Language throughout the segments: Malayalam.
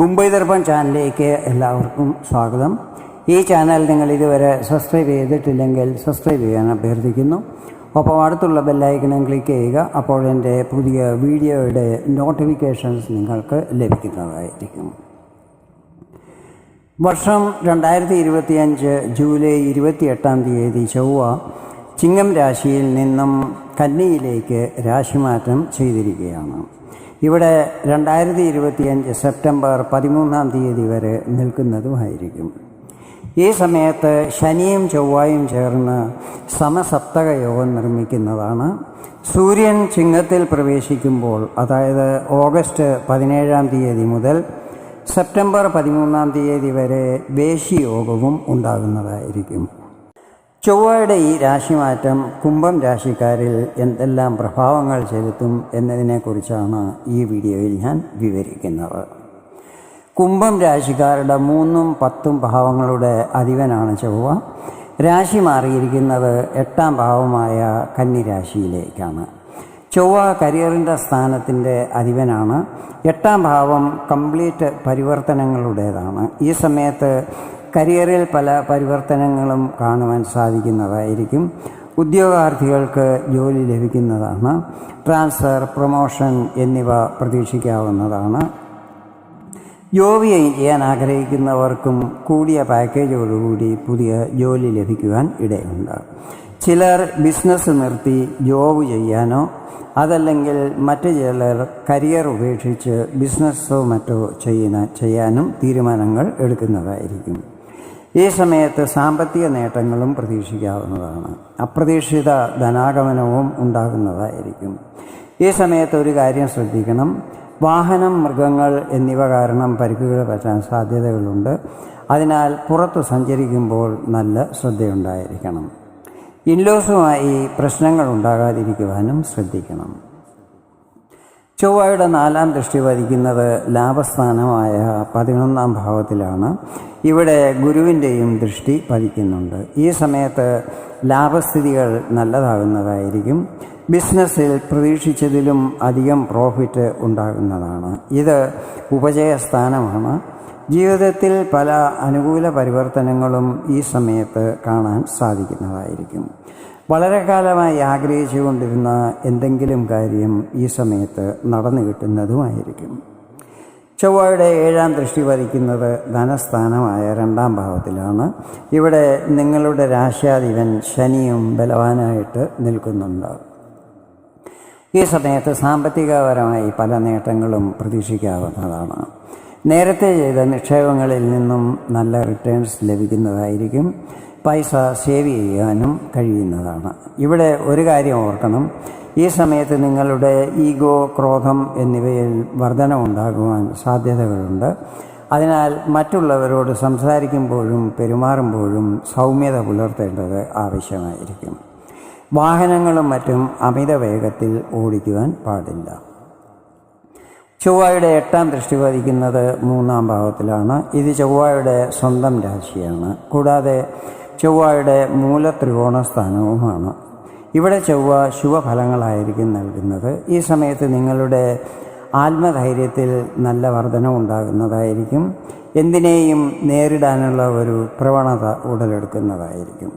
മുംബൈ ദർപ്പൺ ചാനലിലേക്ക് എല്ലാവർക്കും സ്വാഗതം. ഈ ചാനൽ നിങ്ങൾ ഇതുവരെ സബ്സ്ക്രൈബ് ചെയ്തിട്ടില്ലെങ്കിൽ സബ്സ്ക്രൈബ് ചെയ്യാൻ അഭ്യർത്ഥിക്കുന്നു. ഒപ്പം അടുത്തുള്ള ബെല്ലൈക്കണം ക്ലിക്ക് ചെയ്യുക അപ്പോൾ എന്റെ പുതിയ വീഡിയോയുടെ നോട്ടിഫിക്കേഷൻസ് നിങ്ങൾക്ക് ലഭിക്കുന്നതായിരിക്കും. വർഷം രണ്ടായിരത്തി ഇരുപത്തിയഞ്ച് ജൂലൈ ഇരുപത്തിയെട്ടാം തീയതി ചൊവ്വ ചിങ്ങം രാശിയിൽ നിന്നും കന്നിയിലേക്ക് രാശിമാറ്റം ചെയ്തിരിക്കുകയാണ്. ഇവിടെ രണ്ടായിരത്തി ഇരുപത്തിയഞ്ച് സെപ്റ്റംബർ പതിമൂന്നാം തീയതി വരെ നിൽക്കുന്നതുമായിരിക്കും. ഈ സമയത്ത് ശനിയും ചൊവ്വായും ചേർന്ന് സമസപ്തക യോഗം നിർമ്മിക്കുന്നതാണ്. സൂര്യൻ ചിങ്ങത്തിൽ പ്രവേശിക്കുമ്പോൾ അതായത് ഓഗസ്റ്റ് പതിനേഴാം തീയതി മുതൽ സെപ്റ്റംബർ പതിമൂന്നാം തീയതി വരെ വേശിയോഗവും ഉണ്ടാകുന്നതായിരിക്കും. ചൊവ്വയുടെ ഈ രാശിമാറ്റം കുംഭം രാശിക്കാരിൽ എന്തെല്ലാം പ്രഭാവങ്ങൾ ചെലുത്തും എന്നതിനെക്കുറിച്ചാണ് ഈ വീഡിയോയിൽ ഞാൻ വിവരിക്കുന്നത്. കുംഭം രാശിക്കാരുടെ മൂന്നും പത്തും ഭാവങ്ങളുടെ അധിപനാണ് ചൊവ്വ. രാശി മാറിയിരിക്കുന്നത് എട്ടാം ഭാവമായ കന്നിരാശിയിലേക്കാണ്. ചൊവ്വ കരിയറിന്റെ സ്ഥാനത്തിന്റെ അധിപനാണ്. എട്ടാം ഭാവം കംപ്ലീറ്റ് പരിവർത്തനങ്ങളുടേതാണ്. ഈ സമയത്ത് കരിയറിൽ പല പരിവർത്തനങ്ങളും കാണുവാൻ സാധിക്കുന്നതായിരിക്കും. ഉദ്യോഗാർത്ഥികൾക്ക് ജോലി ലഭിക്കുന്നതാണ്. ട്രാൻസ്ഫർ പ്രൊമോഷൻ എന്നിവ പ്രതീക്ഷിക്കാവുന്നതാണ്. ജോലി ചെയ്യാൻ ആഗ്രഹിക്കുന്നവർക്കും കൂടിയ പാക്കേജോടുകൂടി പുതിയ ജോലി ലഭിക്കുവാൻ ഇടയുണ്ട്. ചിലർ ബിസിനസ് നിർത്തി ജോബ് ചെയ്യാനോ അതല്ലെങ്കിൽ മറ്റു ചിലർ കരിയർ ഉപേക്ഷിച്ച് ബിസിനസ്സോ മറ്റോ ചെയ്യുന്ന ചെയ്യാനും തീരുമാനങ്ങൾ എടുക്കുന്നതായിരിക്കും. ഈ സമയത്ത് സാമ്പത്തിക നേട്ടങ്ങളും പ്രതീക്ഷിക്കാവുന്നതാണ്. അപ്രതീക്ഷിത ധനാഗമനവും ഉണ്ടാകുന്നതായിരിക്കും. ഈ സമയത്ത് ഒരു കാര്യം ശ്രദ്ധിക്കണം. വാഹനം മൃഗങ്ങൾ എന്നിവ കാരണം പരിക്കുകൾ പറ്റാൻ സാധ്യതകളുണ്ട്. അതിനാൽ പുറത്തു സഞ്ചരിക്കുമ്പോൾ നല്ല ശ്രദ്ധയുണ്ടായിരിക്കണം. ഇൻലോസുമായി പ്രശ്നങ്ങൾ ഉണ്ടാകാതിരിക്കുവാനും ശ്രദ്ധിക്കണം. ചൊവ്വയുടെ നാലാം ദൃഷ്ടി വധിക്കുന്നത് ലാഭസ്ഥാനമായ പതിനൊന്നാം ഭാവത്തിലാണ്. ഇവിടെ ഗുരുവിന്റെയും ദൃഷ്ടി പതിക്കുന്നുണ്ട്. ഈ സമയത്ത് ലാഭസ്ഥിതികൾ നല്ലതാകുന്നതായിരിക്കും. ബിസിനസ്സിൽ പ്രതീക്ഷിച്ചതിലും അധികം പ്രോഫിറ്റ് ഉണ്ടാകുന്നതാണ്. ഇത് ഉപജയസ്ഥാനമാണ്. ജീവിതത്തിൽ പല അനുകൂല പരിവർത്തനങ്ങളും ഈ സമയത്ത് കാണാൻ സാധിക്കുന്നതായിരിക്കും. വളരെ കാലമായി ആഗ്രഹിച്ചുകൊണ്ടിരുന്ന എന്തെങ്കിലും കാര്യം ഈ സമയത്ത് നടന്നു കിട്ടുന്നതുമായിരിക്കും. ചൊവ്വയുടെ ഏഴാം ദൃഷ്ടി വധിക്കുന്നത് ധനസ്ഥാനമായ രണ്ടാം ഭാവത്തിലാണ്. ഇവിടെ നിങ്ങളുടെ രാശ്യാധിപൻ ശനിയും ബലവാനായിട്ട് നിൽക്കുന്നുണ്ട്. ഈ സമയത്ത് സാമ്പത്തികപരമായി പല നേട്ടങ്ങളും പ്രതീക്ഷിക്കാവുന്നതാണ്. നേരത്തെ ചെയ്ത നിക്ഷേപങ്ങളിൽ നിന്നും നല്ല റിട്ടേൺസ് ലഭിക്കുന്നതായിരിക്കും. പൈസ സേവ് ചെയ്യാനും കഴിയുന്നതാണ്. ഇവിടെ ഒരു കാര്യം ഓർക്കണം. ഈ സമയത്ത് നിങ്ങളുടെ ഈഗോ ക്രോധം എന്നിവയിൽ വർധനമുണ്ടാകുവാൻ സാധ്യതകളുണ്ട്. അതിനാൽ മറ്റുള്ളവരോട് സംസാരിക്കുമ്പോഴും പെരുമാറുമ്പോഴും സൗമ്യത പുലർത്തേണ്ടത് ആവശ്യമായിരിക്കും. വാഹനങ്ങളും മറ്റും അമിത വേഗത്തിൽ ഓടിക്കുവാൻ പാടില്ല. ചൊവ്വയുടെ എട്ടാം ദൃഷ്ടി പതിക്കുന്നത് മൂന്നാം ഭാവത്തിലാണ്. ഇത് ചൊവ്വയുടെ സ്വന്തം രാശിയാണ്. കൂടാതെ ചൊവ്വയുടെ മൂലത്രികോണ സ്ഥാനവുമാണ് ഇവിടെ ചൊവ്വ ശുഭഫലങ്ങളായിരിക്കും നൽകുന്നത്. ഈ സമയത്ത് നിങ്ങളുടെ ആത്മധൈര്യത്തിൽ നല്ല വർധനം ഉണ്ടാകുന്നതായിരിക്കും. എന്തിനേയും നേരിടാനുള്ള ഒരു പ്രവണത ഉടലെടുക്കുന്നതായിരിക്കും.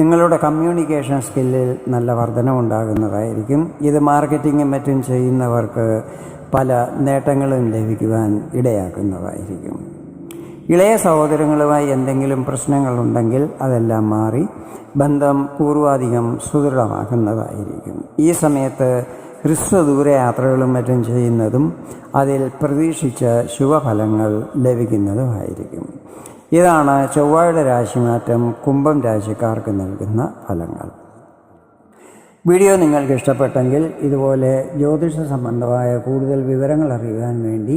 നിങ്ങളുടെ കമ്മ്യൂണിക്കേഷൻ സ്കില്ലിൽ നല്ല വർധനം ഉണ്ടാകുന്നതായിരിക്കും. ഇത് മാർക്കറ്റിങ്ങും മറ്റും ചെയ്യുന്നവർക്ക് പല നേട്ടങ്ങളും ലഭിക്കുവാൻ ഇടയാക്കുന്നതായിരിക്കും. ഇളയ സഹോദരങ്ങളുമായി എന്തെങ്കിലും പ്രശ്നങ്ങളുണ്ടെങ്കിൽ അതെല്ലാം മാറി ബന്ധം പൂർവാധികം സുദൃഢമാക്കുന്നതായിരിക്കും. ഈ സമയത്ത് ഹ്രസ്വദൂര യാത്രകളും മറ്റും ചെയ്യുന്നതും അതിൽ പ്രതീക്ഷിച്ച ശുഭഫലങ്ങൾ ലഭിക്കുന്നതുമായിരിക്കും. ഇതാണ് ചൊവ്വയുടെ രാശിമാറ്റം കുംഭം രാശിക്കാർക്ക് നൽകുന്ന ഫലങ്ങൾ. വീഡിയോ നിങ്ങൾക്ക് ഇഷ്ടപ്പെട്ടെങ്കിൽ ഇതുപോലെ ജ്യോതിഷ സംബന്ധമായ കൂടുതൽ വിവരങ്ങൾ അറിയുവാൻ വേണ്ടി